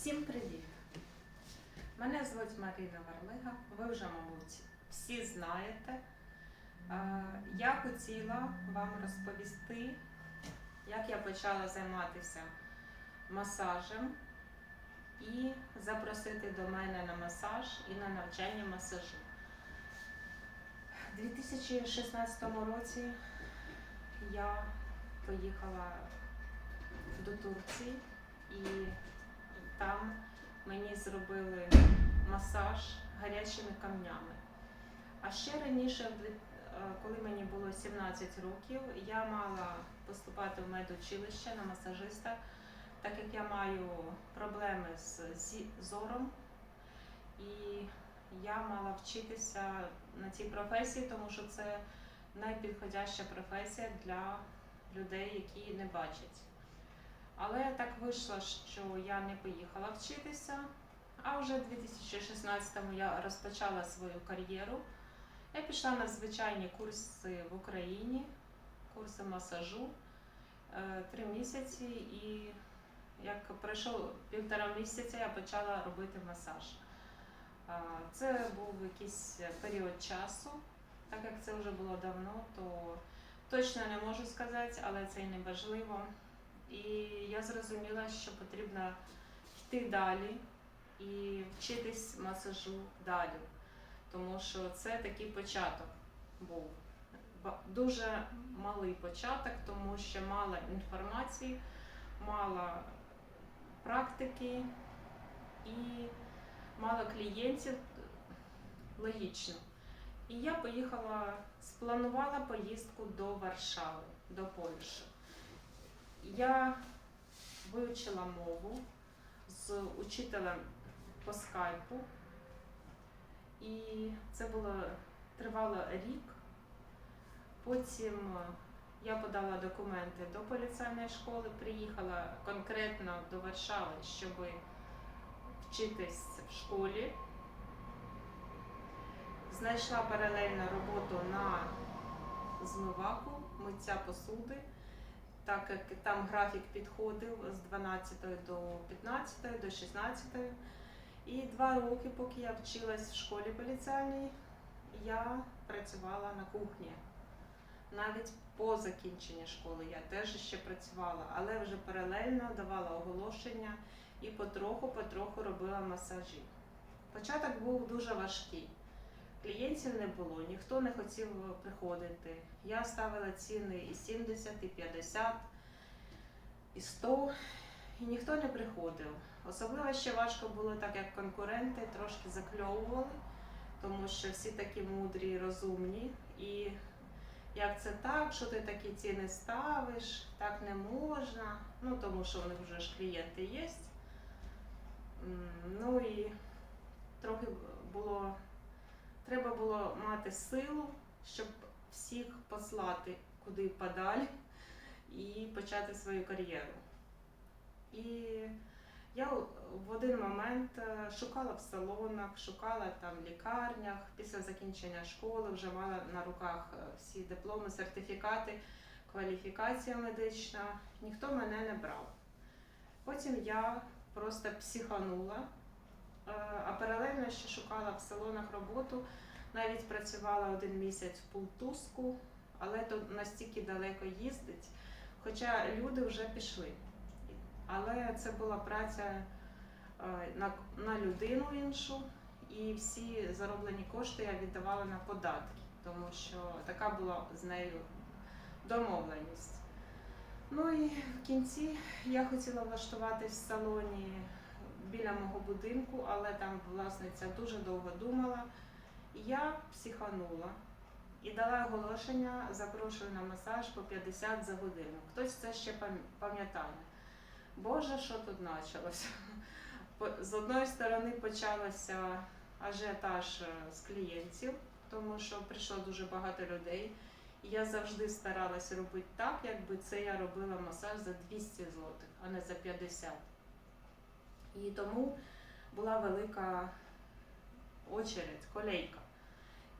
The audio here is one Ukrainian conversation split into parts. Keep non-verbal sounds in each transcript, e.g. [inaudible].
Всім привіт! Мене звуть Марина Варлига. Ви вже, мабуть, всі знаєте. Е, Я хотіла вам розповісти, як я почала займатися масажем і запросити до мене на масаж і на навчання масажу. У 2016 році я поїхала до Турції і там мені зробили масаж гарячими камнями. А ще раніше, е, коли мені було 17 років, я мала поступати в медучилище на масажиста, так як я маю проблеми з зором, і я мала вчитися на цій професії, тому що це найпідходяща професія для людей, які не бачать. Але так вийшло, що я не поїхала вчитися, а вже в 2016-му я розпочала свою кар'єру. Я пішла на звичайні курси в Україні, курси масажу е, три місяці, і як пройшло півтора місяця, я почала робити масаж. Це був якийсь період часу, так як це вже було давно, то точно не можу сказати, але це і не важливо. І я зрозуміла, що потрібно йти далі і вчитись масажу далі. Тому що це такий початок був. Дуже малий початок, тому що мало інформації, мало практики і мало клієнтів. Логічно. І я поїхала, спланувала поїздку до Варшави, до Польщі. Я вивчила мову з учителем по скайпу, і це було тривало рік. Потім е, я подала документи до поліцейної школи, приїхала конкретно до Варшави, щоб вчитись в школі. Знайшла паралельно роботу на змиваку, миття посуди так як там графік підходив з 12 до 15, до 16. І два роки, поки я вчилась в школі поліцейній, я працювала на кухні. Навіть по закінченні школи я теж ще працювала, але вже паралельно давала оголошення і потроху-потроху робила масажі. Початок був дуже важкий. Клієнтів не було, ніхто не хотів приходити. Я ставила ціни і 70, і 50, і 100, і ніхто не приходив. Особливо ще важко було, так як конкуренти трошки закльовували, тому що всі такі мудрі розумні. І як це так, що ти такі ціни ставиш, так не можна. Ну, тому що у них вже ж клієнти є. Ну і трохи було Треба було мати силу, щоб всіх послати куди подалі і почати свою кар'єру. І я в один момент е, шукала в салонах, шукала там в лікарнях. Після закінчення школи вже мала на руках е, всі дипломи, сертифікати, кваліфікація медична. Ніхто мене не брав. Потім я просто психанула. А паралельно ще шукала в салонах роботу. Навіть працювала один місяць в Пултуску, але то настільки далеко їздить. Хоча люди вже пішли. Але це була праця е, на, на людину іншу, і всі зароблені кошти я віддавала на податки, тому що така була з нею домовленість. Ну і в кінці я хотіла влаштуватись в салоні біля мого будинку, але там власниця дуже довго думала. Я психанула і дала оголошення, запрошую на масаж по 50 за годину. Хтось це ще пам'ятає. Боже, що тут почалося? [laughs] З одної сторони почалося ажіотаж е, з клієнтів, тому що прийшло дуже багато людей. Я завжди старалася робити так, якби це я робила масаж за 200 злотих, а не за 50. І тому була велика очередь, колейка.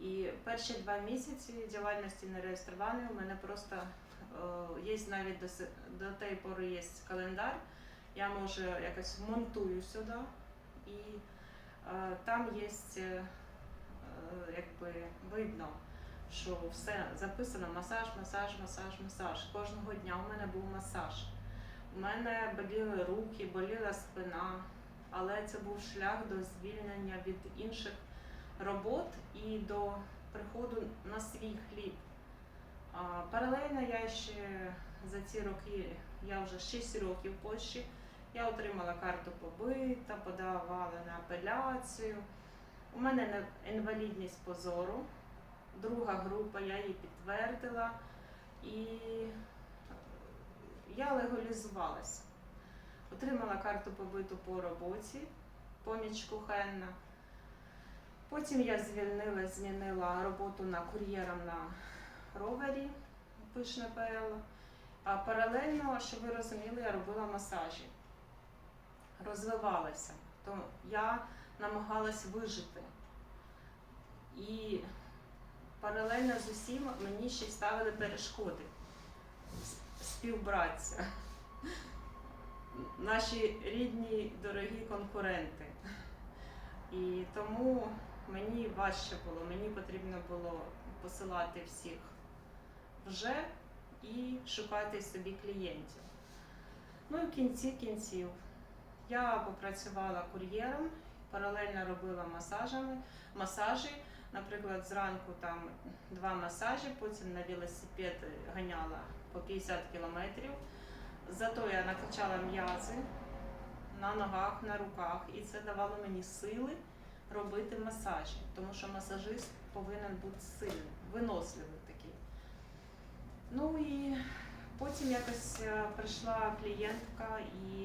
І перші два місяці діяльності нереєстрованої у мене просто е, є навіть до, до тієї пори є календар, я може якось монтую сюди, і е, там є е, якби видно, що все записано масаж, масаж, масаж, масаж. Кожного дня у мене був масаж. У мене боліли руки, боліла спина, але це був шлях до звільнення від інших робот і до приходу на свій хліб. Паралельно я ще за ці роки, я вже 6 років в Польщі, я отримала карту побита, подавала на апеляцію. У мене інвалідність по зору, друга група, я її підтвердила і я легалізувалася. Отримала карту побиту по роботі, поміч кухенна. Потім я звільнила, змінила роботу на кур'єром на ровері пишне ПЛ. А паралельно, щоб ви розуміли, я робила масажі, розвивалася. То я намагалась вижити. І паралельно з усім мені ще ставили перешкоди співбраття. Наші рідні дорогі конкуренти. І тому мені важче було, мені потрібно було посилати всіх вже і шукати собі клієнтів. Ну і в кінці кінців я попрацювала кур'єром, паралельно робила масажами, масажі. Наприклад, зранку там два масажі, потім на велосипед ганяла по 50 кілометрів. Зато я накачала м'язи на ногах, на руках, і це давало мені сили робити масажі, тому що масажист повинен бути сильним, виносливий такий. Ну і потім якось е, прийшла клієнтка і,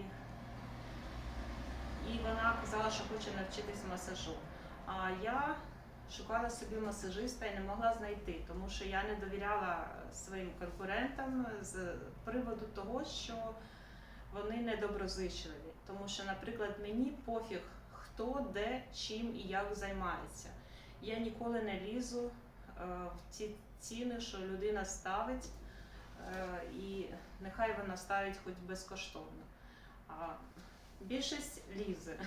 і вона казала, що хоче навчитись масажу. А я шукала собі масажиста і не могла знайти, тому що я не довіряла своїм конкурентам з приводу того, що вони недоброзичливі. Тому що, наприклад, мені пофіг, хто де, чим і як займається. Я ніколи не лізу е, в ті ціни, що людина ставить, е, і нехай вона ставить хоч безкоштовно. А більшість лізе.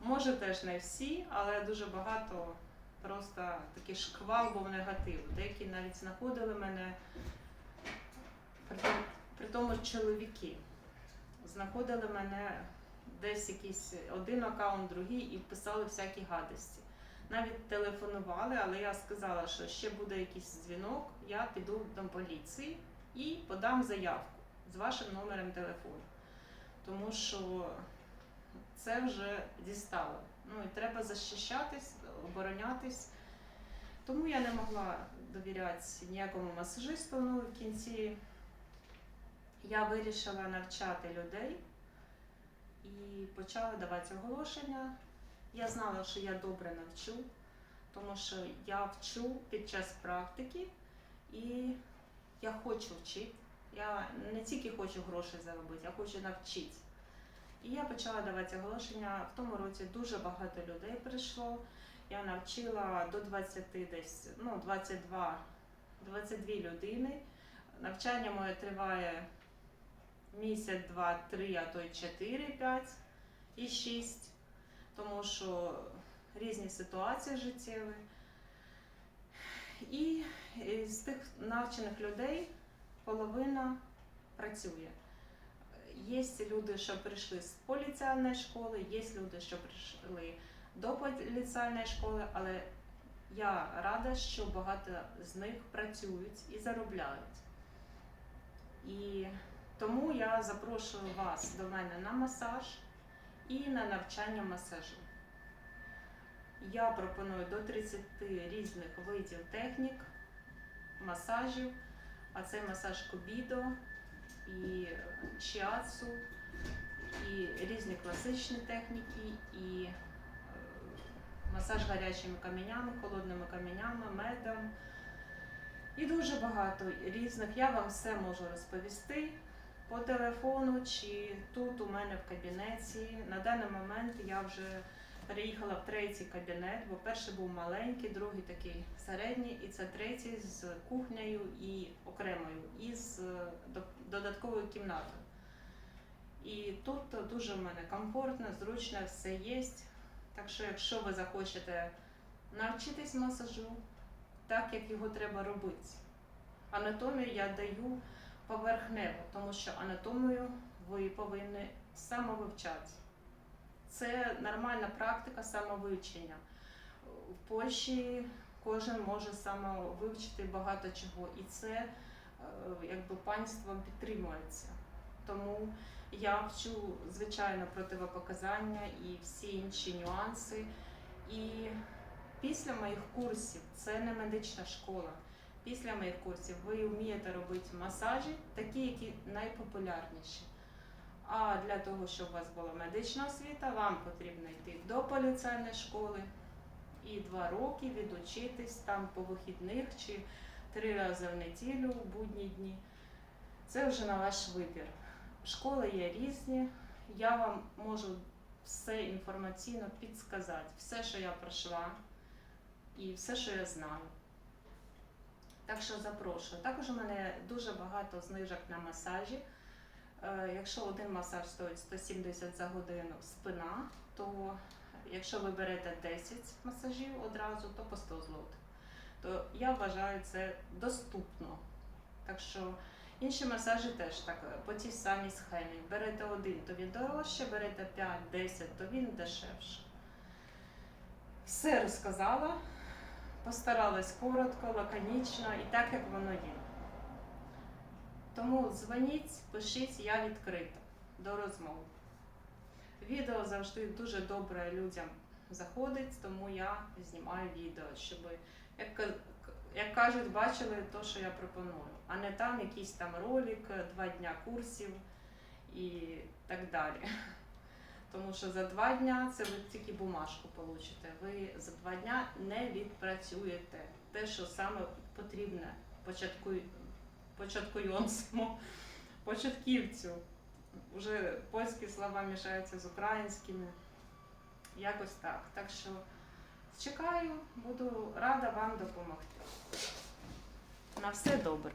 Може теж не всі, але дуже багато просто такий шквал був негативу. Деякі навіть знаходили мене, при тому, чоловіки. Знаходили мене десь якийсь один аккаунт, другий і писали всякі гадості. Навіть телефонували, але я сказала, що ще буде якийсь дзвінок, я піду до поліції і подам заявку з вашим номером телефону. Тому що це вже дістало. Ну і треба захищатись, оборонятись. Тому я не могла довіряти ніякому масажисту. Ну, в кінці я вирішила навчати людей і почала давати оголошення. Я знала, що я добре навчу, тому що я вчу під час практики і я хочу вчити. Я не тільки хочу гроші заробити, я хочу навчити. І я почала давати оголошення. В тому році дуже багато людей прийшло. Я навчила до 20 десь, ну, 22, 22 людини. Навчання моє триває місяць, два, три, а то й 4, 5 і 6, тому що різні ситуації життєві. І з тих навчених людей половина працює. Є люди, що прийшли з поліціальної школи, є люди, що прийшли до поліціальної школи, але я рада, що багато з них працюють і заробляють. І тому я запрошую вас до мене на масаж і на навчання масажу. Я пропоную до 30 різних видів технік, масажів, а це масаж кобідо і чіацу, і різні класичні техніки, і е, масаж гарячими каменями, холодними каменями, медом. І дуже багато різних. Я вам все можу розповісти по телефону чи тут у мене в кабінеті. На даний момент я вже переїхала в третій кабінет, бо перший був маленький, другий такий середній, і це третій з кухнею і окремою, і з е, додатковою кімнатою. І тут дуже в мене комфортно, зручно, все є. Так що, якщо ви захочете навчитись масажу, так як його треба робити. Анатомію я даю поверхнево, тому що анатомію ви повинні самовивчати. Це нормальна практика самовивчення. В Польщі кожен може самовивчити багато чого, і це е, якби панством підтримується. Тому я вчу звичайно противопоказання і всі інші нюанси. І після моїх курсів це не медична школа. Після моїх курсів ви вмієте робити масажі, такі, які найпопулярніші. А для того, щоб у вас була медична освіта, вам потрібно йти до поліцейної школи і два роки відучитись там по вихідних чи три рази в неділю в будні дні. Це вже на ваш вибір. Школи є різні. Я вам можу все інформаційно підсказати, все, що я пройшла, і все, що я знаю. Так що запрошую. Також у мене дуже багато знижок на масажі. Е, Якщо один масаж стоїть 170 за годину спина, то якщо ви берете 10 масажів одразу, то по 100 злотих. То я вважаю це доступно. Так що інші масажі теж так е, по тій самій схемі. Берете один, то він дорожче, берете 5-10, то він дешевше. Все розказала, постаралась коротко, лаконічно і так, як воно є. Тому дзвоніть, пишіть, я відкрита до розмов. Відео завжди дуже добре людям заходить, тому я знімаю відео, щоб, як, як кажуть, бачили те, що я пропоную, а не там якийсь там ролик, два дня курсів і так далі. Тому що за два дня це ви тільки бумажку получите. Ви за два дня не відпрацюєте те, що саме потрібне початку, початкуйонцему, початківцю. Уже польські слова мішаються з українськими. Якось так. Так що чекаю, буду рада вам допомогти. На все добре.